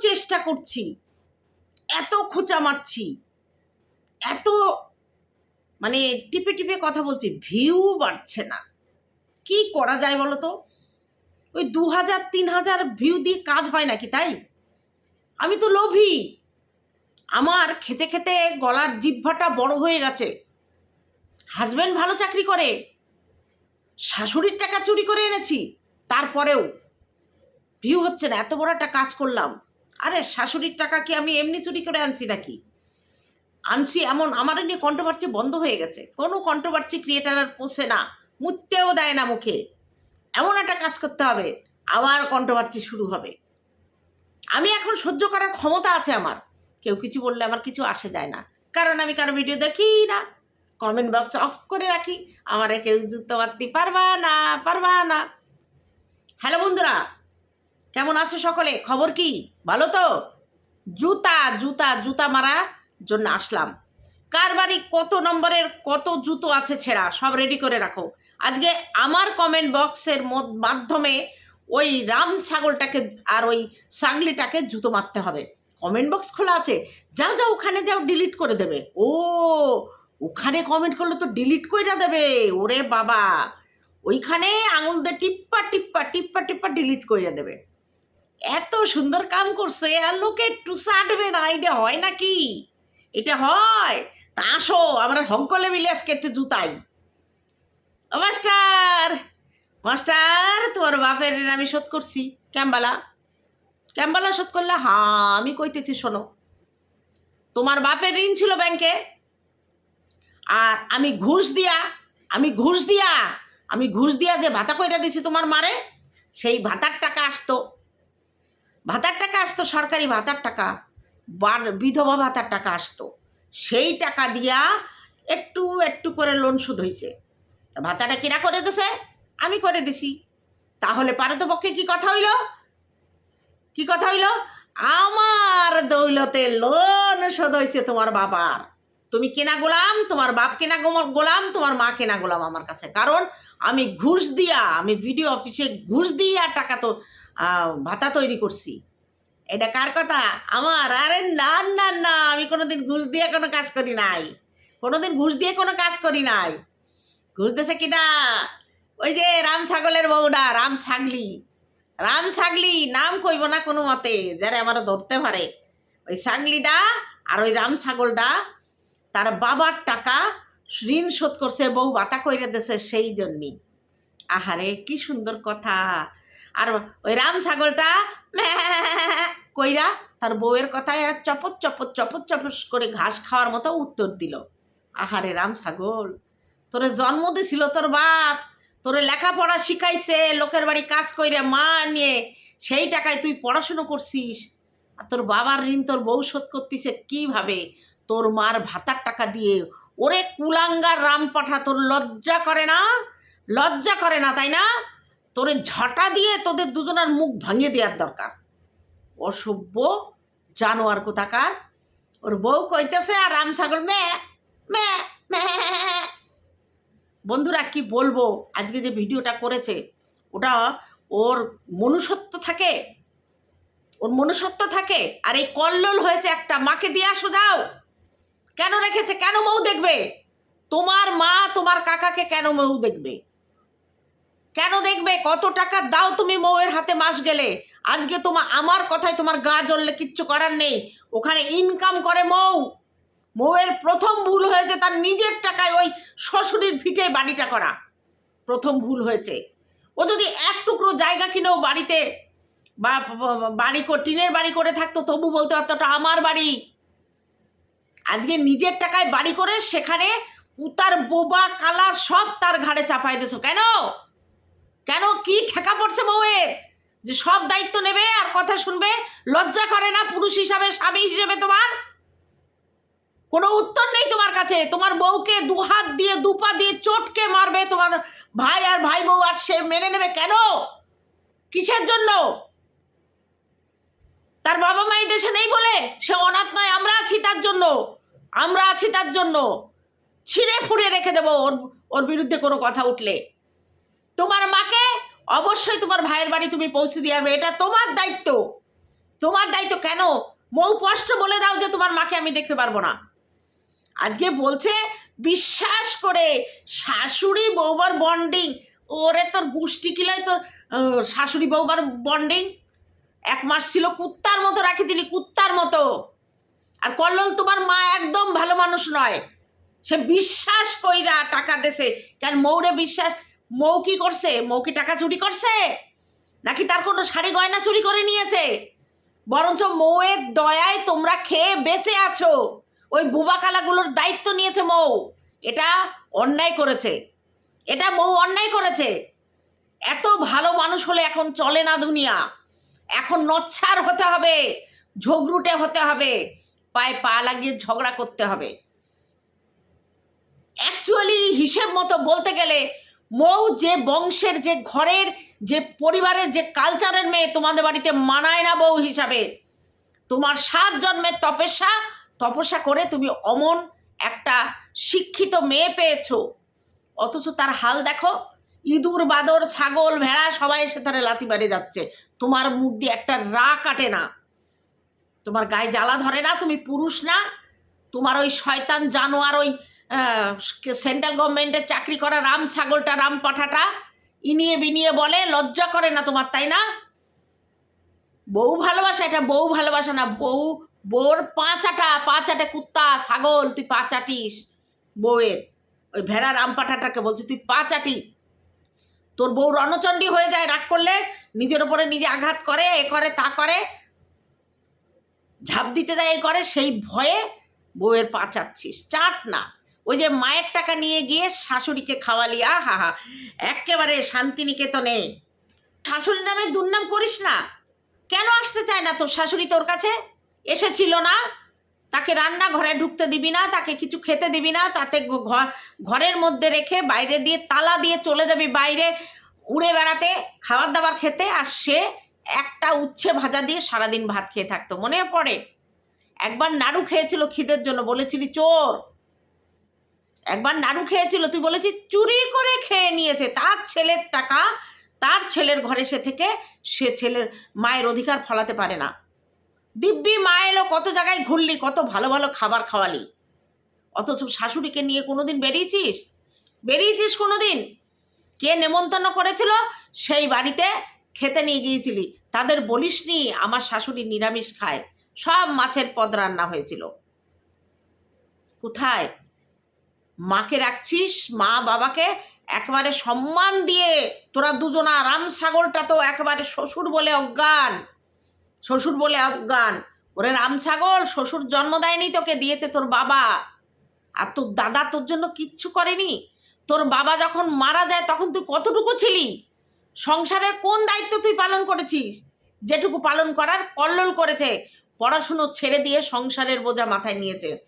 চেষ্টা করছি। এত খোঁচা মারছি। এত মানে টিপে টিপে কথা বলছি ভিউ বাড়ছে না। কি করা যায় বলো তো? ওই দু হাজার, তিন হাজার ভিউ দিয়ে কাজ হয় নাকি তাই? আমি তো লোভী। আমার খেতে খেতে গলার জিহ্বাটা বড় হয়ে গেছে। হাজব্যান্ড ভালো চাকরি করে। শাশুড়ির টাকা চুরি করে এনেছি। তারপরেও ভিউ হচ্ছে না। এত বড় একটা কাজ করলাম। আরে শাশুড়ির টাকা কি আমি এমনি চুরি করে আনছি নাকি? আনছি এমন আমার নিয়ে কন্ট্রোভার্সি বন্ধ হয়ে গেছে। কোনো কন্ট্রোভার্সি ক্রিয়েটার আর পোষে না, মুততেও দেয় না মুখে। এমন একটা কাজ করতে হবে, আবার কন্ট্রোভার্সি শুরু হবে। আমি এখন সহ্য করার ক্ষমতা আছে আমার। কেউ কিছু বললে আমার কিছু আসে যায় না। কারণ আমি কারও ভিডিও দেখি না। কমেন্ট বক্স অফ করে রাখি। আমারে কেউ যুক্ত পারবা না পারবা না। হ্যালো বন্ধুরা কেমন আছো সকলে? খবর কি? ভালো তো? জুতা জুতা জুতা মারা জন্য আসলাম। কার বাড়ি কত নম্বরের কত জুতো আছে ছেঁড়া, সব রেডি করে রাখো। আজকে আমার কমেন্ট বক্সের মাধ্যমে ওই রাম ছাগলটাকে আর ওই সাগলিটাকে জুতো মারতে হবে। কমেন্ট বক্স খোলা আছে? যাও যাও, ওখানে যাও ডিলিট করে দেবে। ও, ওখানে কমেন্ট করলে তো ডিলিট করে দেবে। ওরে বাবা! ওইখানে আঙুল দিয়ে টিপ্পা টিপ্পা টিপ্পা টিপ্পা ডিলিট করে দেবে। এত সুন্দর কাম করছে আর লোকে একটু সাটবে না, এটা হয় নাকি? এটা হয়। তা আসো, আমরা হংকলে মিলে আজকে একটু জুতাই। মাস্টার মাস্টার, তোমার বাপের আমি শোধ করছি। ক্যাম্বালা ক্যাম্বালা শোধ করলে হ্যাঁ আমি কইতেছি, শোনো। তোমার বাপের ঋণ ছিল ব্যাংকে, আর আমি ঘুষ দিয়া, আমি ঘুষ দিয়া, আমি ঘুষ দিয়া যে ভাতা কইরা দিছি তোমার মারে, সেই ভাতার টাকা আসতো। ভাতার টাকা আসতো, সরকারি ভাতার টাকা। বার- বিধবা ভাতার টাকা আসতো। সেই টাকা দিয়া একটু একটু করে লোন শোধ হয়েছে ভাতাটা কিনা করে দিছে? আমি করে দিছি। তাহলে পারতপক্ষে কি কথা হইল? কি কথা হইল? আমার দৌলতে লোন শোধ হয়েছে তোমার বাবার। তুমি কেনা গোলাম, তোমার বাপ কেনা গোলাম, তোমার মা কেনা গোলাম আমার কাছে। কারণ আমি ঘুষ দিয়া, আমি ভিডিও অফিসে ঘুষ দিয়া টাকা তো ভাতা তৈরি করছি। এটা কার কথা? আমার? আরে না না না, আমি কোনোদিন ঘুষ দিয়ে কোনো কাজ করি নাই। কোনোদিন ঘুষ দিয়ে কোনো কাজ করি নাই। ঘুষ দেশে কিনা? ওই যে রাম ছাগলের বউডা রাম ছাগলি। রাম ছাগলি, নাম কইব না কোনো মতে, যারা আমার ধরতে পারে। ওই ছাগলিটা আর ওই রাম ছাগলটা, তার বাবার টাকা ঋণ শোধ করছে, বউ বাতা কইরে দেছে সেই জন্যই আহারে, কি সুন্দর কথা। আর ওই রাম ছাগলটা কইরা তার বউয়ের কথায় চপত চপত চপত চপত করে ঘাস খাওয়ার মতো উত্তর দিল। আহারে রাম ছাগল, তোরে জন্ম দিছিল তোর বাপ, তোরে লেখাপড়া শিখাইছে, লোকের বাড়ি কাজ কইরে মা নিয়ে, সেই টাকায় তুই পড়াশুনো করছিস। আর তোর বাবার ঋণ তোর বউ শোধ করতিছে কীভাবে? তোর মার ভাতার টাকা দিয়ে ওরে কুলাঙ্গার রাম পাঠা তোর লজ্জা করে না? লজ্জা করে না, তাই না? তোরে ঝটা দিয়ে তোদের দুজনের মুখ ভাঙিয়ে দেওয়ার দরকার। অসভ্য জানোয়ার কোথাকার? ওর বউ কইতেছে, আর রাম ছাগল, মে মে মে। বন্ধুরা, কি বলব? আজকে যে ভিডিওটা করেছে, ওটা ওর মনুষ্যত্ব থাকে। ওর মনুষ্যত্ব থাকে। আর এই কল্লোল হয়েছে একটা। মাকে দিয়ে আসো, যাও। কেন রেখেছে? কেন মৌ দেখবে? তোমার মা তোমার কাকাকে কেন মৌ দেখবে? কেন দেখবে? কত টাকা দাও তুমি মৌয়ের হাতে মাস গেলে। আজকে তোমার আমার কথায় তোমার গা জ্বললে কিচ্ছু করার নেই। ওখানে ইনকাম করে মৌ। মৌয়ের প্রথম ভুল হয়েছে তার নিজের টাকায় ওই শ্বশুরের ভিটে বাড়িটা করা। প্রথম ভুল হয়েছে। ও যদি এক টুকরো জায়গা কিনেও বাড়িতে বা বাড়ি টিনের বাড়ি করে থাকতো, তবু বলতে পারতো ওটা আমার বাড়ি। আজকে নিজের টাকায় বাড়ি করে সেখানে উতার বোবা কালার সব তার ঘাড়ে চাপাই দিছো কেন? কেন কি ঠেকা পড়ছে বউয়ের? যে সব দায়িত্ব নেবে আর কথা শুনবে, লজ্জা করে না পুরুষ হিসাবে, স্বামী হিসেবে তোমার? কোনো উত্তর নেই তোমার কাছে। তোমার বউকে দু হাত দিয়ে, দুপা দিয়ে চটকে মারবে তোমার ভাই আর ভাই বউ, আর সে মেনে নেবে কেন? কিসের জন্য? তার বাবা মা এই দেশে নেই বলে? সে অনাথ নয়, আমরা আছি তার জন্য। আমরা আছি তার জন্য। ছিঁড়ে ফুড়ে রেখে দেবো ওর ওর বিরুদ্ধে কোনো কথা উঠলে। তোমার মাকে অবশ্যই তোমার ভাইয়ের বাড়ি তুমি পৌঁছে দিয়ে আসবে। এটা তোমার দায়িত্ব। তোমার দায়িত্ব কেন? মৌ স্পষ্ট বলে দাও যে তোমার মাকে আমি দেখতে পারব না। আজকে বলছে, বিশ্বাস করে শাশুড়ি বৌবার বন্ডিং ওরে তোর গুষ্টি কিলাই তোর শাশুড়ি বৌবার বন্ডিং এক মাস ছিল কুত্তার মতো রাখি রাখেছিলি কুত্তার মতো। আর কল্লোল তোমার মা একদম ভালো মানুষ নয়। সে বিশ্বাস কইরা টাকা দেশে কেন মৌরে বিশ্বাস মৌ কি করছে? মৌ কি টাকা চুরি করছে? নাকি তার কোনো শাড়ি গয়না চুরি করে নিয়েছে? বরঞ্চ মৌয়ের দয়ায় তোমরা খেয়ে বেঁচে আছো। ওই বুবা কালাগুলোর দায়িত্ব নিয়েছে মৌ। এটা অন্যায় করেছে। এটা মৌ অন্যায় করেছে। এত ভালো মানুষ হলে এখন চলে না দুনিয়া। এখন নচ্ছার হতে হবে, ঝগড়ুটে হতে হবে, পায়ে পা লাগিয়ে ঝগড়া করতে হবে। অ্যাকচুয়ালি হিসেব মতো বলতে গেলে মৌ যে বংশের, যে ঘরের, যে পরিবারের, যে কালচারের মেয়ে তোমাদের বাড়িতে মানায় না বউ হিসাবে। তোমার সাত জন্মের তপস্যা তপস্যা করে তুমি অমন একটা শিক্ষিত মেয়ে পেয়েছ। অথচ তার হাল দেখো, ইঁদুর, বাদর, ছাগল, ভেড়া সবাই এসে তারে লাথি মারে যাচ্ছে। তোমার মুখ দিয়ে একটা রা কাটে না। তোমার গায়ে জ্বালা ধরে না, তুমি পুরুষ না। তোমার ওই শয়তান জানোয়ার, ওই সেন্ট্রাল গভর্নমেন্টের চাকরি করা রাম ছাগলটা, রাম পাঠাটা, ইনিয়ে বিনিয়ে বলে, লজ্জা করে না তোমার, তাই না? বউ ভালোবাসা, এটা বউ ভালোবাসা না, বউ, বউর পাঁচাটা, পাঁচাটে কুত্তা, ছাগল, তুই পাঁচাটিস বউয়ের। ওই ভেড়া রাম পাঠাটাকে বলছি, তুই পাঁচাটি। তোর বউ রণচণ্ডী হয়ে যায় রাগ করলে, নিজের ওপরে নিজে আঘাত করে, এ করে, তা করে, ঝাঁপ দিতে যায় এ করে, সেই ভয়ে বউয়ের পা চাটছিস, চাট না। ওই যে মায়ের টাকা নিয়ে গিয়ে শাশুড়িকে খাওয়ালি আহা হা একেবারে শান্তিনিকেতনে। শাশুড়ির নামে দুর্নাম করিস না। কেন আসতে চায় না তোর শাশুড়ি তোর কাছে? এসেছিল না। তাকে রান্নাঘরে ঢুকতে দিবি না, তাকে কিছু খেতে দিবি না, তাতে ঘরের মধ্যে রেখে বাইরে দিয়ে তালা দিয়ে চলে যাবি বাইরে, উড়ে বেড়াতে খাবার দাবার খেতে, আর সে একটা উচ্ছে ভাজা দিয়ে সারাদিন ভাত খেয়ে থাকতো। মনে পড়ে? একবার নাড়ু খেয়েছিল খিদের জন্য, বলেছিলি, চোর একবার নাড়ু খেয়েছিল, তুই বলেছিস, চুরি করে খেয়ে নিয়েছে, তার ছেলের টাকা, তার ছেলের ঘরে সে থেকে সে ছেলের মায়ের অধিকার ফলাতে পারে না। দিব্যি মা এলো, কত জায়গায় ঘুরলি, কত ভালো ভালো খাবার খাওয়ালি। অথচ শাশুড়িকে নিয়ে কোনোদিন বেরিয়েছিস? বেরিয়েছিস কোনোদিন? কে নেমন্তন্ন করেছিল? সেই বাড়িতে খেতে নিয়ে গিয়েছিলি। তাদের বলিসনি আমার শাশুড়ি নিরামিষ খায়। সব মাছের পদ রান্না হয়েছিল। কোথায়? মাকে রাখছিস মা বাবাকে একেবারে সম্মান দিয়ে তোরা দুজনা রাম ছাগলটা তো একেবারে শ্বশুর বলে অজ্ঞান। শ্বশুর বলে অজ্ঞান। ওরে রাম ছাগল শ্বশুর জন্ম দেয়নি তোকে, দিয়েছে তোর বাবা। আর তোর দাদা তোর জন্য কিচ্ছু করেনি। তোর বাবা যখন মারা যায় তখন তুই কতটুকু ছিলি? সংসারের কোন দায়িত্ব তুই পালন করেছিস? যেটুকু পালন করার কল্লোল করেছে, পড়াশুনো ছেড়ে দিয়ে সংসারের বোঝা মাথায় নিয়েছে।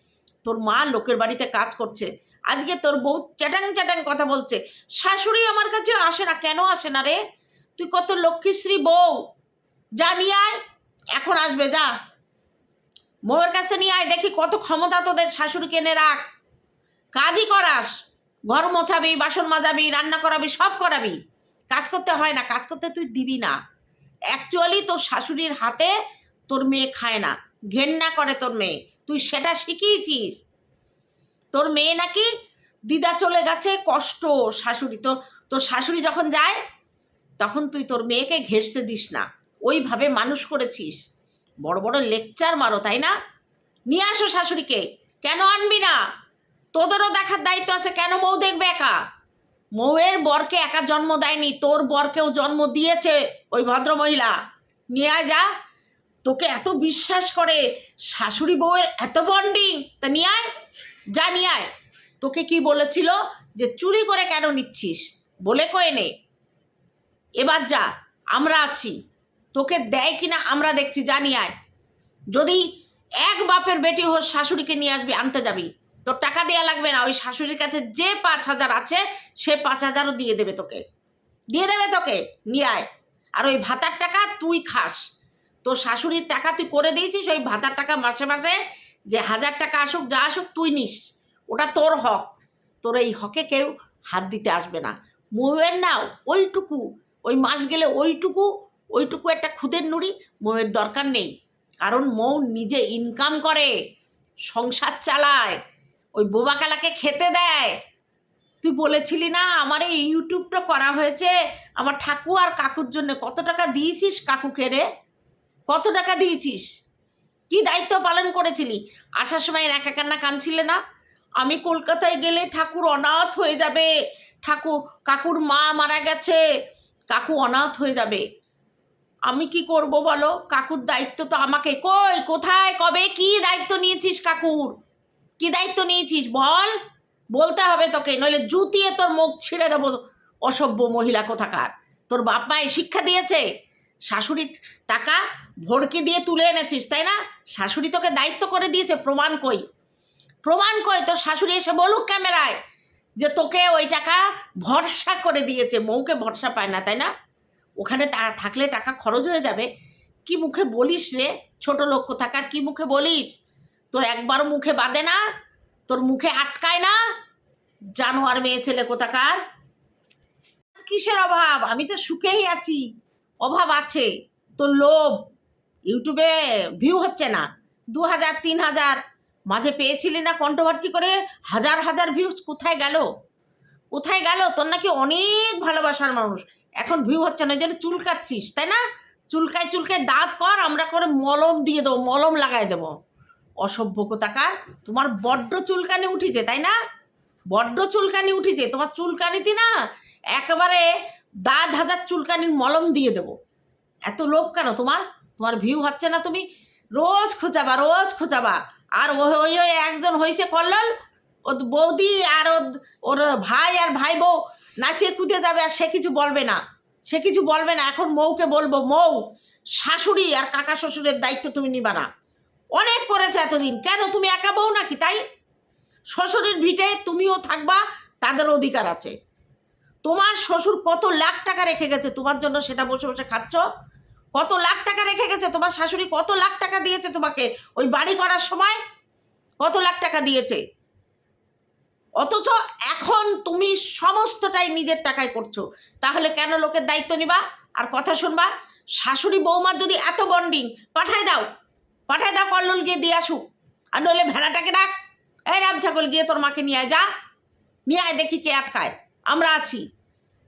তোর মা লোকের বাড়িতে কাজ করছে আজকে তোর বউ চ্যাটাং চ্যাটাং কথা বলছে। শাশুড়ি আমার কাছে আসে না, কেন আসে না রে? তুই কত লক্ষ্মীশ্রী বউ। যা নিয়ে আয়, এখন আসবে, যা। বউয়ের কাছে নিয়ে আয়, দেখি কত ক্ষমতা তোদের শাশুড়ি কেনে রাখ। কাজই করাস, ঘর মোছাবি, বাসন মাজাবি, রান্না করাবি, সব করাবি। কাজ করতে হয় না, কাজ করতে তুই দিবি না। অ্যাকচুয়ালি তোর শাশুড়ির হাতে তোর মেয়ে খায় না, ঘেন্না করে তোর মেয়ে। তুই সেটা শিখিয়েছিস। তোর মেয়ে নাকি দিদা চলে গেছে, কষ্ট শাশুড়ি। তোর তোর শাশুড়ি যখন যায়, তখন তুই তোর মেয়েকে ঘেঁষতে দিস না। ওইভাবে মানুষ করেছিস। বড় বড় লেকচার মারো, তাই না? নিয়ে আসো শাশুড়িকে। কেন আনবি না? তোদেরও দেখার দায়িত্ব আছে। কেন বউ দেখবে একা? মৌয়ের বরকে একা জন্ম দেয়নি, তোর বরকেও জন্ম দিয়েছে ওই ভদ্রমহিলা। নিয়ে যা। তোকে এত বিশ্বাস করে শাশুড়ি বউয়ের এত বন্ডিং তা নিয়ে আয়। নিয়ে আয়, তোকে কি বলেছিল যে চুরি করে কেন নিচ্ছিস? বলে কয়ে নে। এবার যা, আমরা আছি। তোকে দেয় কিনা আমরা দেখছি নিয়ে আয়। যদি এক বাপের বেটি হোস, শাশুড়িকে নিয়ে আসবি, আনতে যাবি। তোর টাকা দেওয়া লাগবে না, ওই শাশুড়ির কাছে যে পাঁচ হাজার আছে, সে পাঁচ হাজারও দিয়ে দেবে তোকে। দিয়ে দেবে তোকে, নিয়ে আয়। আর ওই ভাতার টাকা তুই খাস। তোর শাশুড়ির টাকা তুই করে দিয়েছিস, ওই ভাতার টাকা মাসে মাসে যে হাজার টাকা আসুক, যা আসুক, তুই নিস। ওটা তোর হক। তোর এই হকে কেউ হাত দিতে আসবে না। মৌয়ের না ওইটুকু, ওই মাস গেলে ওইটুকু ওইটুকু একটা খুদের নুড়ি মৌয়ের দরকার নেই। কারণ মৌ নিজে ইনকাম করে, সংসার চালায়, ওই বোবাকালাকে খেতে দেয়। তুই বলেছিলি না, আমার এই ইউটিউবটা করা হয়েছে, আমার ঠাকু আর কাকুর জন্য। কত টাকা দিয়েছিস কাকুকে রে? কত টাকা দিয়েছিস? কি দায়িত্ব পালন করেছিলি? আসার সময় একা কান্না কানছিলে না? আমি কলকাতায় গেলে ঠাকুর অনাথ হয়ে যাবে। ঠাকুর, কাকুর মা মারা গেছে। কাকু অনাথ হয়ে যাবে। আমি কি করব বলো? কাকুর দায়িত্ব তো আমাকে। কই, কোথায়, কবে কি দায়িত্ব নিয়েছিস কাকুর? কি দায়িত্ব নিয়েছিস বল? বলতে হবে তোকে, নইলে জুতিয়ে তোর মুখ ছিঁড়ে দেবো অসভ্য মহিলা কোথাকার। তোর বাপ মায়ের শিক্ষা দিয়েছে। শাশুড়ির টাকা ভড়কে দিয়ে তুলে এনেছিস, তাই না? শাশুড়ি তোকে দায়িত্ব করে দিয়েছে, প্রমাণ কই? প্রমাণ কই? তোর শাশুড়ি এসে বলুক ক্যামেরায় যে তোকে ওই টাকা ভরসা করে দিয়েছে মৌকে ভরসা পায় না, তাই না? ওখানে থাকলে টাকা খরচ হয়ে যাবে। কি মুখে বলিস রে? ছোট লোক কোথাকার, কি মুখে বলিস? তোর একবারও মুখে বাঁধে না? তোর মুখে আটকায় না? জানোয়ার মেয়ে ছেলে কোথাকার? কিসের অভাব? আমি তো সুখেই আছি। অভাব আছে। তোর লোভ। ইউটিউবে ভিউ হচ্ছে না। দু হাজার, তিন হাজার। মাঝে পেয়েছিলি না কন্ট্রোভার্সি করে? হাজার হাজার ভিউজ কোথায় গেল? কোথায় গেল? তোর নাকি অনেক ভালোবাসার মানুষ। এখন ভিউ হচ্ছে না, ওই জন্য চুলকাচ্ছিস তাই না? চুলকায় চুলকায় দাঁত কর, আমরা করে মলম দিয়ে দেবো, মলম লাগাই দেবো। অসভ্য কোথাকার তোমার বড্ড চুলকানি উঠেছে, তাই না? বড্ড চুলকানি উঠেছে, তোমার চুলকানিতে না একেবারে দাঁত, হাজার চুলকানির মলম দিয়ে দেবো। এত লোভ কেন তোমার? তোমার ভিউ হচ্ছে না তুমি? রোজ খোঁজাবা রোজ খোঁজাবা। আর ওই ওই একজন হয়েছে কল্লোল। ও বৌদি আর ওর ভাই আর ভাই বউ নাচিয়ে কুদে যাবে আর সে কিছু বলবে না। সে কিছু বলবে না। এখন মৌকে বলব, মৌ, শাশুড়ি আর কাকা শ্বশুরের দায়িত্ব তুমি নিবা না। অনেক করেছে এতদিন। কেন? তুমি একা বউ নাকি তাই? শ্বশুরের ভিটে তুমিও থাকবা, তাদের অধিকার আছে। তোমার শ্বশুর কত লাখ টাকা রেখে গেছে? তোমার জন্য সেটা বসে বসে খাচ্ছ? কত লাখ টাকা রেখে গেছে? তোমার শাশুড়ি কত লাখ টাকা দিয়েছে তোমাকে? ওই বাড়ি করার সময় কত লাখ টাকা দিয়েছে? অথচ এখন তুমি সমস্তটাই নিজের টাকায় করছ। তাহলে কেন লোকের দায়িত্ব নিবা? আর কথা শুনবা? শাশুড়ি বৌমার যদি এত বন্ডিং পাঠায় দাও। পাঠায় দাও, কল্লোল গিয়ে দিয়ে আসুক। আর নইলে ভেড়াটাকে ডাক। এই রাম ছাগল, গিয়ে তোর মাকে নিয়ে যা। নিয়ে আয়, দেখি কে আটকায়। আমরা আছি।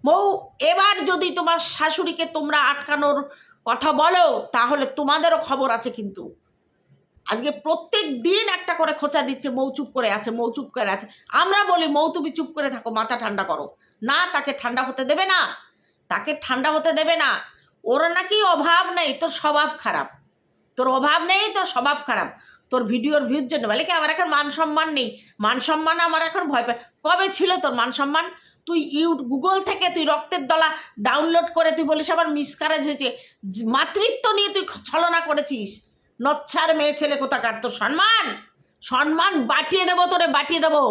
বউ, এবার যদি তোমার শাশুড়িকে তোমরা আটকানোর কথা বলো, তাহলে তোমাদেরও খবর আছে কিন্তু। আজকে প্রত্যেক দিন একটা করে খোঁচা দিচ্ছে, মৌ চুপ করে আছে, মৌ চুপ করে আছে। আমরা বলি, মৌ তুমি চুপ করে থাকো, মাথা ঠান্ডা করো। না, তাকে ঠান্ডা হতে দেবে না। তাকে ঠান্ডা হতে দেবে না। ওর নাকি অভাব নেই, তোর স্বভাব খারাপ। তোর অভাব নেই, তোর স্বভাব খারাপ। তোর ভিডিওর ভিউর জন্য, বলে কি, আমার এখন মান সম্মান নেই। মান সম্মান আমার এখন ভয় পায়, কবে ছিল তোর মান সম্মান? তুই ইউ গুগল থেকে তুই রক্তের দলা ডাউনলোড করে তুই বলিস আবার মিসকারেজ হয়েছে। মাতৃত্ব নিয়ে তুই ছলনা করেছিস। নচ্ছার মেয়ে ছেলে কোথাকার? তোর সম্মান? সম্মান বাটিয়ে দেবো তোরে, বাটিয়ে দেবো।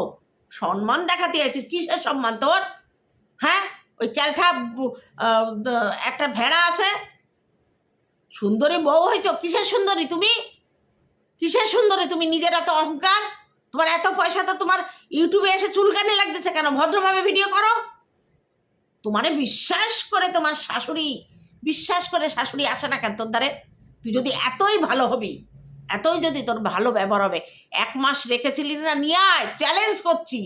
সম্মান দেখাতে আছিস কিসের সম্মান তোর? হ্যাঁ? ওই ক্যালঠা একটা ভেড়া আছে। সুন্দরী বউ হয়েছ? কিসের সুন্দরী তুমি? কিসের সুন্দরী তুমি? নিজের এত অহংকার? তোমার এত পয়সা তো তোমার ইউটিউবে এসে চুলকানি লাগতেছে কেন? ভদ্রভাবে ভিডিও করো। তোমারে বিশ্বাস করে তোমার শাশুড়ি, বিশ্বাস করে শাশুড়ি আসে না কেন তোর দ্বারে? তুই যদি এতই ভালো হবি, এতই যদি তোর ভালো ব্যবহার হবে, এক মাস রেখেছিলি না, নিয়ে আয় চ্যালেঞ্জ করছি।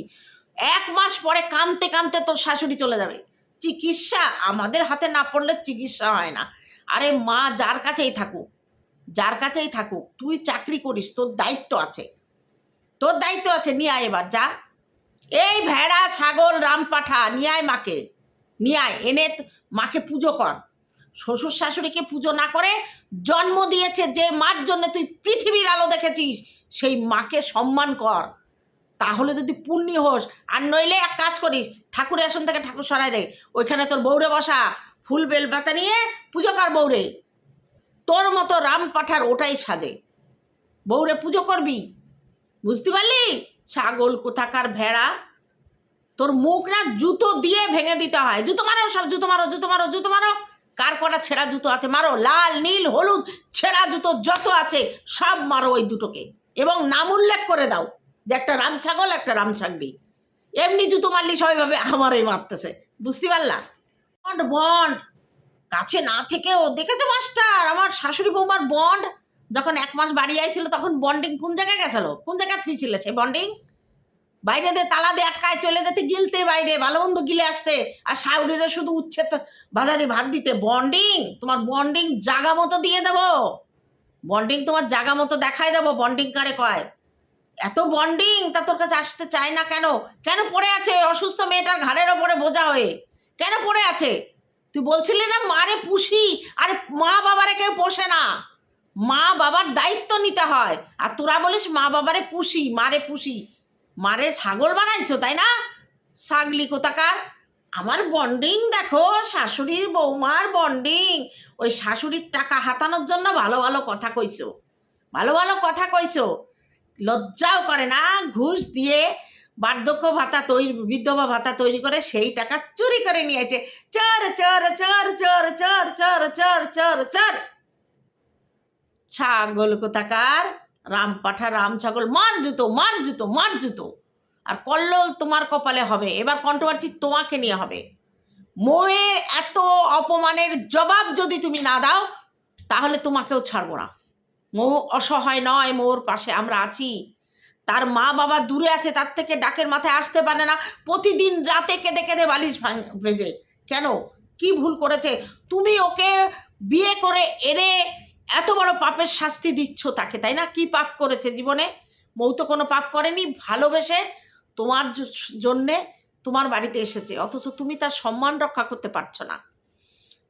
এক মাস পরে কানতে কানতে তোর শাশুড়ি চলে যাবে। চিকিৎসা আমাদের হাতে না পড়লে চিকিৎসা হয় না। আরে মা, যার কাছেই থাকুক, যার কাছেই থাকুক, তুই চাকরি করিস, তোর দায়িত্ব আছে। তোর দায়িত্ব আছে, নিয়ে আয় এবার, যা। এই ভেড়া, ছাগল, রাম পাঠা, নিয়ে আয় মাকে, নিয়ে আয়, এনে মাকে পুজো কর। শ্বশুর শাশুড়িকে পুজো না করে জন্ম দিয়েছে যে মার জন্য তুই পৃথিবীর আলো দেখেছিস, সেই মাকে সম্মান কর। তাহলে যদি পুণ্যি হোস, আর নইলে এক কাজ করিস, ঠাকুরের আসন থেকে ঠাকুর সরাই দে। ওইখানে তোর বৌরে বসা, ফুল বেল পাতা নিয়ে পুজো কর বৌরে তোর মতো রাম পাঠার ওটাই সাজে। বৌরে পুজো করবি? বুঝতে পারলি? ছাগল কোথাকার ভেড়া? তোর মুখ না জুতো দিয়ে ভেঙে দিতে হয়। জুতো মারো সব, জুতো মারো জুতো মারো জুতো মারো। কার কটা ছেঁড়া জুতো আছে মারো। লাল, নীল, হলুদ ছেঁড়া জুতো যত আছে সব মারো ওই দুটোকে। এবং নাম উল্লেখ করে দাও যে একটা রাম ছাগল, একটা রাম ছাগলি। এমনি জুতো মারলি সবাই ভাবে, আমারই মারতেছে। বুঝতে পারলা? Bond bond. কাছে না থেকেও, দেখেছ মাস্টার? আমার শাশুড়ি বৌমার বন্ড। যখন এক মাস বাড়ি আইছিল তখন বন্ডিং কোন জায়গায় গেছিল? কোন জায়গায় থুইছিল সেই বন্ডিং বাইরে দিয়ে তালা দিয়ে আটকায় চলে যেতে, গিলতে বাইরে, ভালো মন্দ গিলে আসতে। আর শাউরিরে শুধু উচ্ছেদ, বাজারে ভাত দিতে। বন্ডিং তোমার বন্ডিং জাগা মতো দিয়ে দেবো। বন্ডিং তোমার জাগা মতো দেখাই দেবো বন্ডিং কারে কয়? এত বন্ডিং তা তোর কাছে আসতে চায় না কেন? কেন পড়ে আছে অসুস্থ মেয়েটার ঘাড়ের ওপরে বোঝা হয়ে? কেন পড়ে আছে? তুই বলছিলি না মারে পুষি, আর মা বাবারে কেউ পোষে না। মা বাবার দায়িত্ব নিতে হয়। আর তোরা বলিস মা বাবারে পুষি, মারে পুষি। মারে ছাগল বানাইছো, তাই না? ছাগলি কোথাকার? আমার বন্ডিং দেখো, শাশুড়ির বৌমার বন্ডিং ওই শাশুড়ির টাকা হাতানোর জন্য ভালো ভালো কথা কইছো। ভালো ভালো কথা কইছো। লজ্জাও করে না, ঘুষ দিয়ে বার্ধক্য ভাতা তৈরি, বিধবা ভাতা তৈরি করে সেই টাকা চুরি করে নিয়েছে। চর চর চর চর চর চর চর চর চর। ছাগল কোথাকার? রাম পাঠা, রাম ছাগল, মার জুতো মার জুতো মার জুতো। আর কল্লোল তোমার কপালে হবে। এবার কন্ট্রোভার্সি তোমাকে নিয়ে হবে। মোয়ের এত অপমানের জবাব যদি তুমি না দাও, তাহলে তোমাকেও ছাড়বো না। মৌ অসহায় নয় মোর পাশে আমরা আছি। তার মা বাবা দূরে আছে, তার থেকে ডাকের মাথায় আসতে পারে না। প্রতিদিন রাতে কেঁদে কেঁদে বালিশ ভেজে। কেন? কি ভুল করেছে? তুমি ওকে বিয়ে করে এনে এত বড় পাপের শাস্তি দিচ্ছ তাকে, তাই না? কি পাপ করেছে জীবনে? মৌ তো কোনো পাপ করেনি, ভালোবেসে তোমার জন্যে তোমার বাড়িতে এসেছে, অথচ তুমি তার সম্মান রক্ষা করতে পারছ না।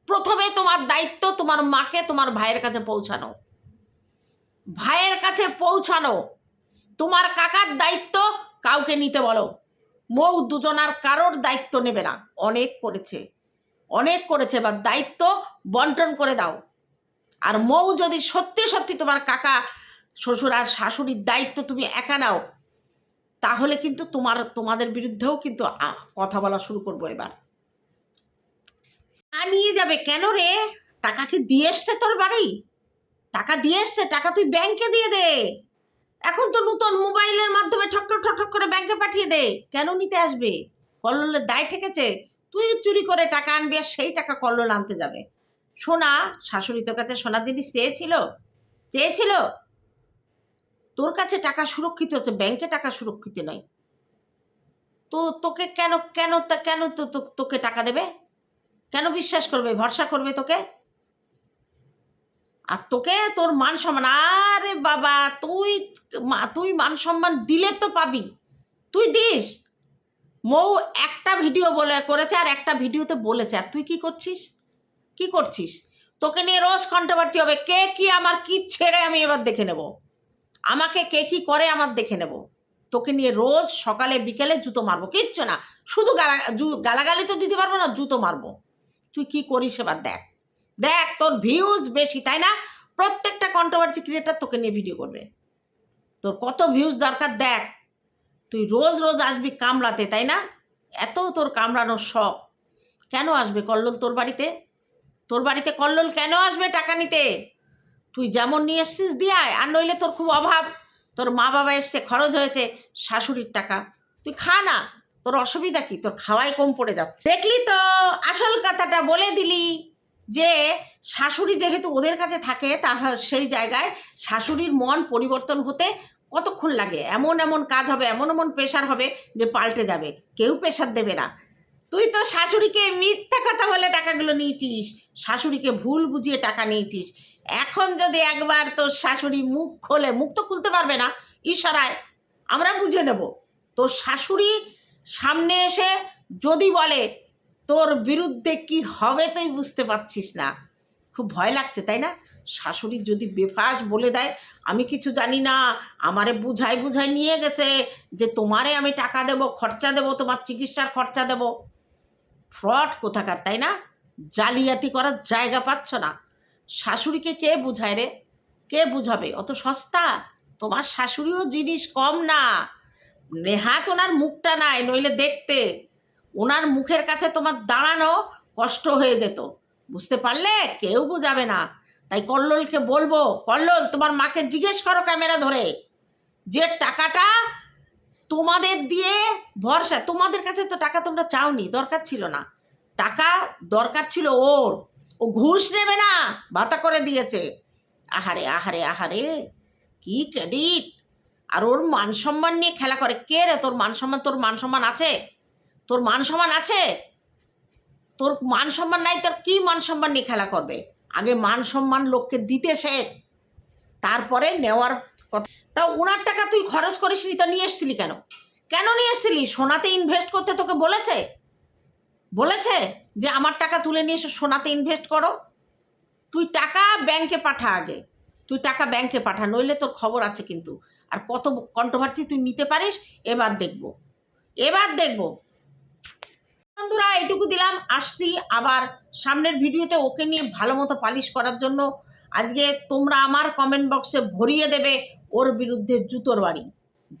প্রথমে তোমার দায়িত্ব তোমার মাকে, তোমার ভাইয়ের কাছে পৌঁছানো। ভাইয়ের কাছে পৌঁছানো। তোমার কাকার দায়িত্ব কাউকে নিতে বলো। মৌ দুজনার কারোর দায়িত্ব নেবে না। অনেক করেছে অনেক করেছে বা দায়িত্ব বন্টন করে দাও। আর মৌ যদি সত্যি সত্যি তোমার কাকা, শ্বশুর আর শাশুড়ির দায়িত্ব তুমি একা নাও, তাহলে কিন্তু তোমার, তোমাদের বিরুদ্ধেও কিন্তু কথা বলা শুরু করব এবার। না নিয়ে যাবে কেন রে? টাকা কি দিয়ে এসছে তোর বাড়ি? টাকা দিয়ে এসছে, টাকা তুই ব্যাংকে দিয়ে দে। এখন তো নতুন মোবাইলের মাধ্যমে ঠক ঠক ঠক করে ব্যাংকে পাঠিয়ে দে, কেন নিতে আসবে? কল্লোলের দায় ঠেকেছে, তুই চুরি করে টাকা আনবি আর সেই টাকা কল্লোল আনতে যাবে। সোনা, শাশুড়ি তোর কাছে সোনা জিনিস চেয়েছিল? চেয়েছিল? তোর কাছে টাকা সুরক্ষিত হচ্ছে ব্যাংকে টাকা সুরক্ষিত নয় তো তোকে কেন কেন তা, কেন তো তোকে টাকা দেবে? কেন বিশ্বাস করবে, ভরসা করবে তোকে? আর তোকে তোর মান সম্মান, আরে বাবা, তুই তুই মান সম্মান দিলে তো পাবি। তুই দিস। মৌ একটা ভিডিও বলে করেছে আর একটা ভিডিওতে বলেছে। আর তুই কি করছিস? কি করছিস? তোকে নিয়ে রোজ কন্ট্রোভার্সি হবে। কে কি আমার কি ছেড়ে আমি এবার দেখে নেব? আমাকে কে কি করে আমার দেখে নেব? তোকে নিয়ে রোজ সকালে, বিকেলে জুতো মারবো। কিচ্ছু না। শুধু গালা গালাগালি তো দিতে পারব না, জুতো মারবো। তুই কি করিস এবার দেখ। দেখ, তোর ভিউজ বেশি, তাই না? প্রত্যেকটা কন্ট্রোভার্সি ক্রিয়েটার তোকে নিয়ে ভিডিও করবে। তোর কত ভিউজ দরকার দেখ। তুই রোজ রোজ আসবি কামড়াতে, তাই না? এত তোর কামড়ানোর শখ। কেন আসবে কল্লোল তোর বাড়িতে? তোর বাড়িতে কল্লোল কেন আসবে টাকা নিতে? তুই যেমন নিয়ে এসছিস দিয়ায়, আর নইলে তোর খুব অভাব। তোর মা বাবা এসছে, খরচ হয়েছে, শাশুড়ির টাকা। তুই খা না, তোর অসুবিধা কি? তোর খাওয়াই কম পড়ে যাচ্ছে। দেখলি তো, আসল কথাটা বলে দিলি যে, শাশুড়ি যেহেতু ওদের কাছে থাকে তা সেই জায়গায় শাশুড়ির মন পরিবর্তন হতে কতক্ষণ লাগে? এমন এমন কাজ হবে, এমন এমন প্রেশার হবে যে পাল্টে যাবে। কেউ প্রেশার দেবে না। তুই তো শাশুড়িকে মিথ্যা কথা বলে টাকাগুলো নিয়েছিস। শাশুড়িকে ভুল বুঝিয়ে টাকা নিয়েছিস। এখন যদি একবার তোর শাশুড়ি মুখ খোলে, মুখ তো খুলতে পারবে না, ইশারায়, আমরা বুঝে নেব। তোর শাশুড়ি সামনে এসে যদি বলে, তোর বিরুদ্ধে কি হবে তুই বুঝতে পারছিস না। খুব ভয় লাগছে, তাই না? শাশুড়ি যদি বেফাস বলে দেয়, আমি কিছু জানি না, আমারে বুঝাই বুঝাই নিয়ে গেছে যে তোমারে আমি টাকা দেব, খরচা দেব, তোমার চিকিৎসার খরচা দেব। ফ্রড কোথাকার, তাই না? জালিয়াতি করার জায়গা পাচ্ছ না। শাশুড়িকে কে বুঝায় রে? কে বুঝাবে? অত সস্তা? তোমার শাশুড়িও জিনিস কম না। নেহাত ওনার মুখটা নাই, নইলে দেখতে। ওনার মুখের কাছে তোমার দাঁড়ানো কষ্ট হয়ে যেত। বুঝতে পারলে? কেউ বোঝাবে না। তাই কল্লোলকে বলব, কল্লোল, তোমার মাকে জিজ্ঞেস করো ক্যামেরা ধরে। যে টাকাটা তোমাদের দিয়ে ভরসা, তোমাদের কাছে তো টাকা তোমরা চাওনি, দরকার ছিল না। টাকা দরকার ছিল ওর, ও ঘুষ নেবে না, ভাতা করে দিয়েছে। আহারে আহারে আহারে, কি ক্রেডিট আর ওর মান সম্মান নিয়ে খেলা করে। কে রে তোর মান সম্মান, তোর মান সম্মান আছে? তোর মান সম্মান আছে? তোর মান সম্মান নাই, তোর কি মান সম্মান নিয়ে খেলা করবে? আগে মান সম্মান লোককে দিতে শেখ। তারপরে নেওয়ার কথা। তা ওনার টাকা তুই খরচ করিসনি, তা নিয়ে এসছিলি কেন? কেন নিয়ে এসছিলি? সোনাতে ইনভেস্ট করতে তোকে বলেছে? বলেছে যে আমার টাকা তুলে নিয়ে এসে সোনাতে ইনভেস্ট করো। তুই টাকা ব্যাংকে পাঠা আগে। তুই টাকা ব্যাংকে পাঠা, নইলে তোর খবর আছে কিন্তু। আর কত কন্ট্রোভার্সি তুই নিতে পারিস, এবার দেখব। এবার দেখব। বন্ধুরা, এটুকু দিলাম। আসছি আবার সামনের ভিডিওতে ওকে নিয়ে ভালো মতো পালিশ করার জন্য আজকে তোমরা আমার কমেন্ট বক্সে ভরিয়ে দেবে ওর বিরুদ্ধে জুতোর বাড়ি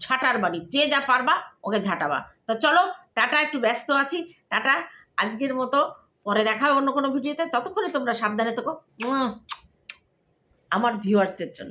ঝাঁটার বাড়ি, যে যা পারবা ওকে ঝাঁটাবা। তো চলো, টাটা, একটু ব্যস্ত আছি। টাটা, আজকের মতো। পরে দেখা অন্য কোনো ভিডিওতে। ততক্ষণে তোমরা সাবধানে থেকো। আমার ভিউয়ার্সদের জন্য।